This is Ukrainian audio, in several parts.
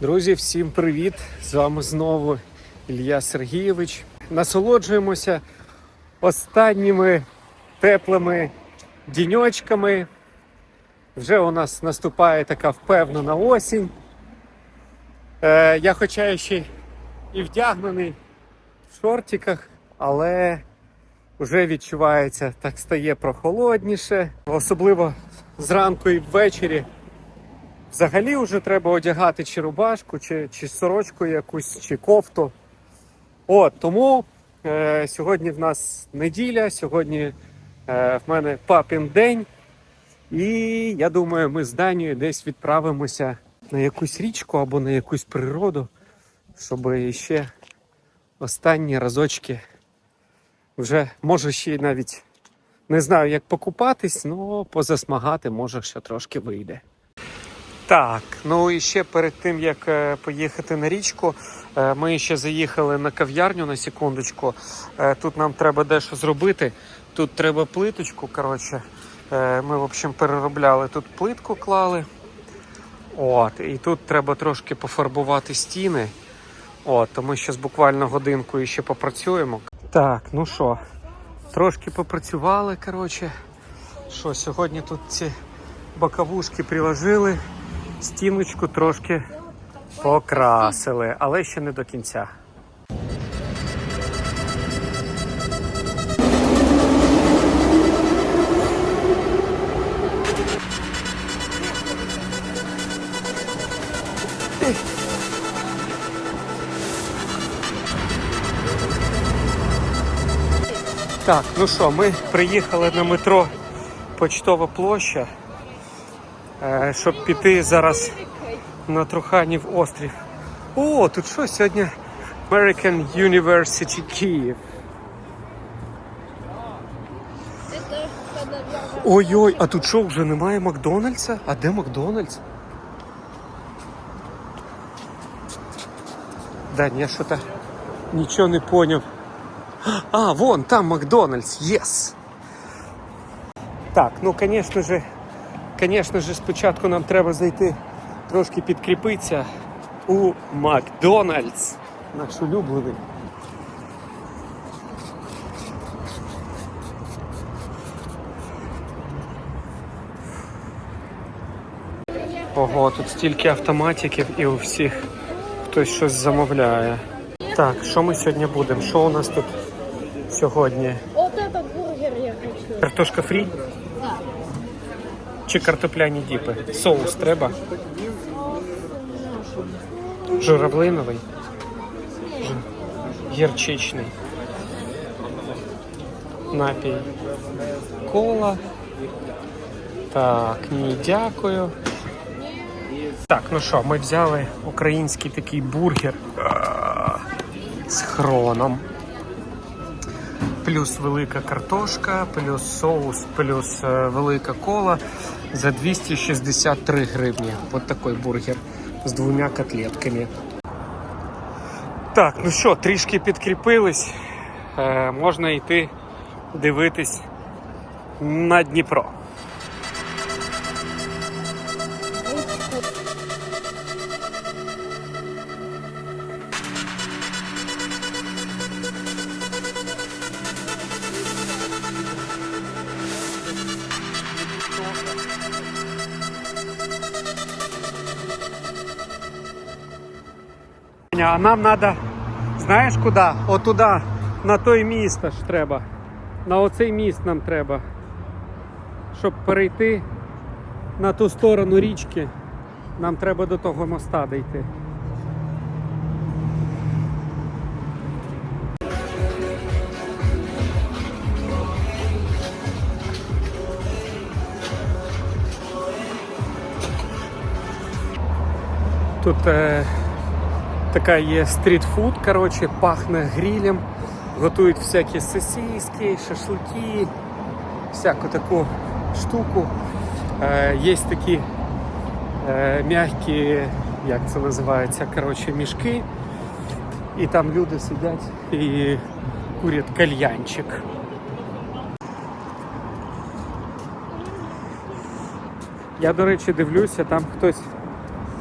Друзі, всім привіт! З вами знову Ілля Сергійович. Насолоджуємося останніми теплими діньочками. Вже у нас наступає така впевнена осінь. Е, я хоча ще і вдягнений в шортиках, але вже відчувається, так стає прохолодніше, особливо зранку і ввечері. Взагалі вже треба одягати чи рубашку, чи, чи сорочку якусь, чи кофту. От, тому е, сьогодні в нас неділя, сьогодні е, в мене папін день. І я думаю, ми з Данією десь відправимося на якусь річку або на якусь природу, щоб ще останні разочки вже може ще навіть не знаю, як покупатись, але позасмагати може ще трошки вийде. Так, ну і ще перед тим як е, поїхати на річку, е, ми ще заїхали на кав'ярню на секундочку. Е, Тут нам треба дещо зробити. Тут треба плиточку. Коротше, ми в общем переробляли тут плитку, клали. От, і тут треба трошки пофарбувати стіни. От, то ми зараз буквально годинку ще попрацюємо. Так, ну що, трошки попрацювали. Коротше, що сьогодні тут ці боковушки приложили, стіночку трошки покрасили, але ще не до кінця. Так, ну що, ми приїхали на метро Почтова площа, щоб піти зараз на Труханів острів. О, тут що сьогодні? American University Київ. Ой-ой, а тут що, вже немає Макдональдса? А де Макдональдс? Дань, я що-то нічого не поняв. А, вон, там Макдональдс, єс! Так, ну, звісно ж, Звісно ж, спочатку нам треба зайти трошки підкріпитися у Макдональдс, наш улюблений. Ого, тут стільки автоматиків і у всіх хтось щось замовляє. Так, що ми сьогодні будемо? Що у нас тут сьогодні? Вот этот бургер я хочу. Картошка фрі? Чи картопляні діпи? Соус треба? Журавлиновий? Жу- Гірчичний. Напій. Кола. Так, ні, дякую. Так, ну що, ми взяли український такий бургер з хроном. Плюс велика картошка, плюс соус, плюс е, велика кола за 263 гривні. От такий бургер з двома котлетками. Так, ну що, трішки підкріпились. Е, можна йти дивитись на Дніпро. А нам треба, знаєш куди? Отуда, на той міст аж треба. На оцей міст нам треба. Щоб перейти на ту сторону річки, нам треба до того моста дійти. Тут е, така є стрітфуд, коротше, пахне грилем, готують всякі сосиски, шашлики, всяку таку штуку. Е, є такі е, м'які, як це називається, коротше, мішки. І там люди сидять і курять кальянчик. Я, до речі, дивлюся, там хтось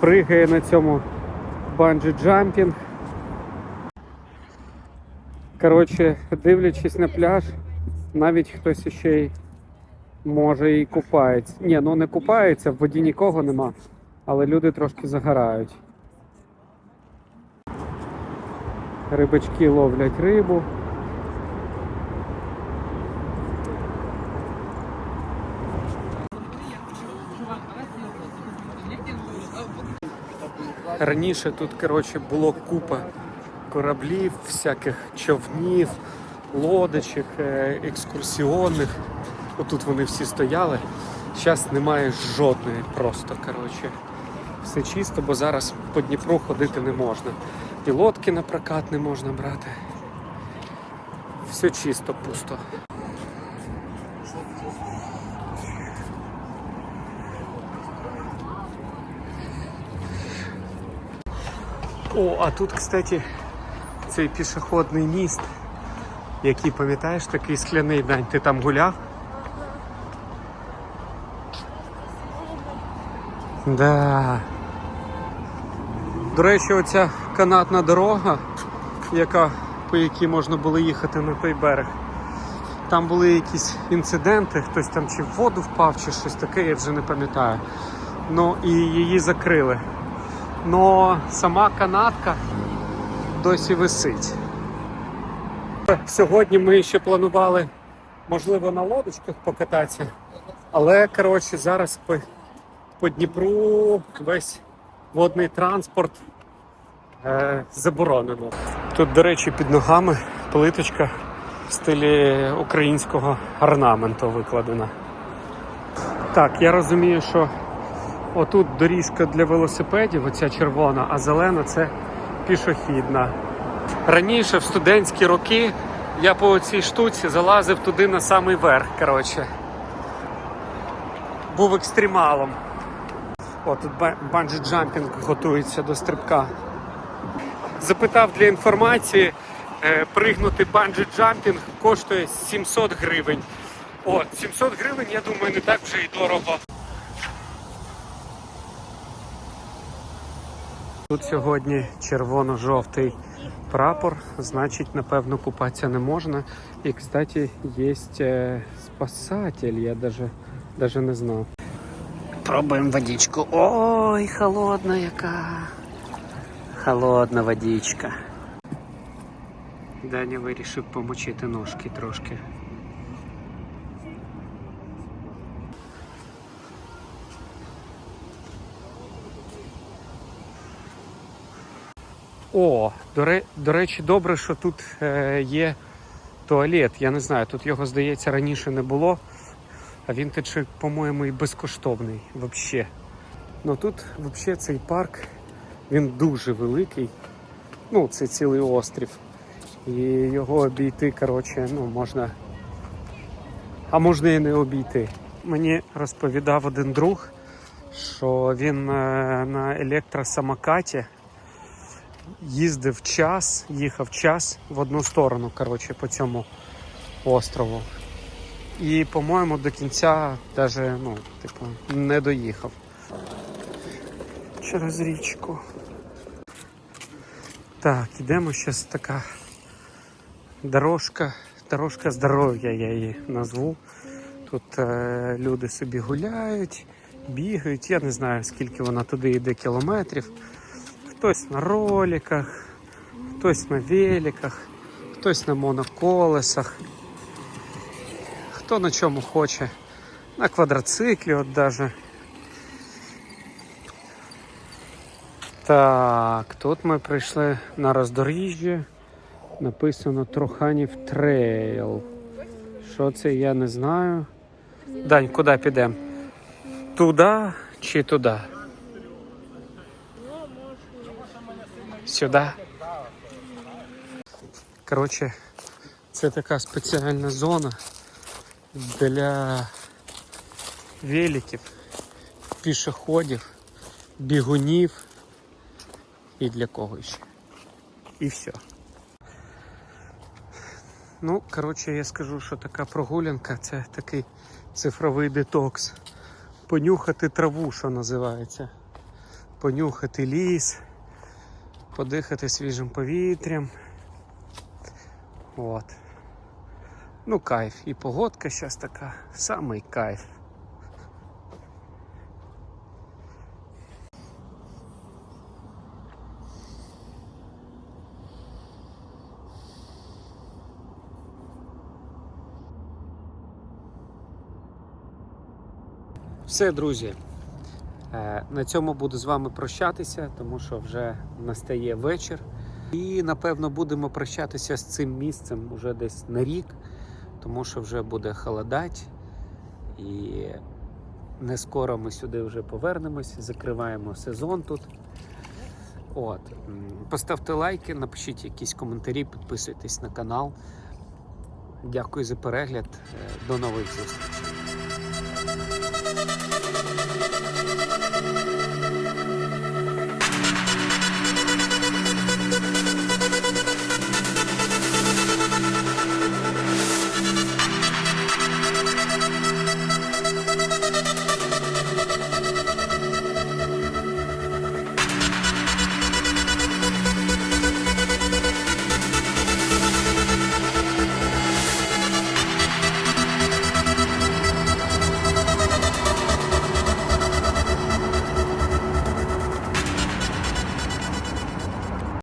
пригає на цьому банджі джампінг. Коротше, дивлячись на пляж, навіть хтось ще й може і купається. Ні, ну не купається, в воді нікого нема, але люди трошки загорають. Рибачки ловлять рибу. Раніше тут, коротше, було купа кораблів, всяких човнів, лодочок, е, екскурсіонних. Отут вони всі стояли. Зараз немає жодної просто, коротше. Все чисто, бо зараз по Дніпру ходити не можна. І лодки на прокат не можна брати. Все чисто, пусто. О, а тут, кстати, цей пішохідний міст, який, пам'ятаєш, такий скляний дань. Ти там гуляв? Да. До речі, оця канатна дорога, яка, по якій можна було їхати на той берег. Там були якісь інциденти, хтось там чи в воду впав, чи щось таке, я вже не пам'ятаю. Ну і її закрили. Но сама канатка досі висить. Сьогодні ми ще планували, можливо, на лодочках покататися, але коротше зараз по, по Дніпру весь водний транспорт е, заборонено. Тут, до речі, під ногами плиточка в стилі українського орнаменту викладена. Так, я розумію, що Отут доріжка для велосипедів, оця червона, а зелена це пішохідна. Раніше, в студентські роки, я по цій штуці залазив туди на самий верх. коротше. Був екстремалом. О, тут банджі джампінг готується до стрибка. Запитав для інформації, е, пригнути банджі джампінг коштує 700 гривень. О, 700 гривень, я думаю, не так вже і дорого. Тут сьогодні червоно-жовтий прапор, значить, напевно, купатися не можна. І, кстати, є е, спасатель, я даже, даже не знав. Пробуємо водичку. Ой, холодна яка. Холодна водичка. Даня вирішив помочити ножки трошки. О, до, до речі, добре, що тут е, є туалет. Я не знаю, тут його, здається, раніше не було. А він тече, по-моєму, і безкоштовний взагалі. Ну тут взагалі цей парк він дуже великий. Ну, це цілий острів. І його обійти, коротше, ну, можна. А можна і не обійти. Мені розповідав один друг, що він е, на електросамокаті їздив час, їхав час в одну сторону, коротше, по цьому острову. І, по-моєму, до кінця даже, ну, типу, не доїхав. Через річку. Так, ідемо зараз така дорожка, дорожка здоров'я, я її назву. Тут е, люди собі гуляють, бігають. Я не знаю, скільки вона туди йде кілометрів. Хтось на роликах, хтось на великах, хтось на моноколесах, хто на чому хоче, на квадроциклі от даже. Так, тут ми прийшли на роздоріжжя. Написано Троханів Трейл. Що це, я не знаю. Дань, куди підемо? Туди чи туди? Сюди. Коротше, це така спеціальна зона для великів, пішоходів, бігунів і для кого ще. І все. Ну, коротше, я скажу, що така прогулянка це такий цифровий детокс. Понюхати траву, що називається. Понюхати ліс, подихати свіжим повітрям. От. Ну, кайф. І погодка зараз така, самий кайф. Все, друзі. Е, На цьому буду з вами прощатися, тому що вже настає вечір. І напевно будемо прощатися з цим місцем уже десь на рік, тому що вже буде холодать. І не скоро ми сюди вже повернемось, закриваємо сезон тут. От. Поставте лайки, напишіть якісь коментарі, підписуйтесь на канал. Дякую за перегляд. Е, До нових зустрічей.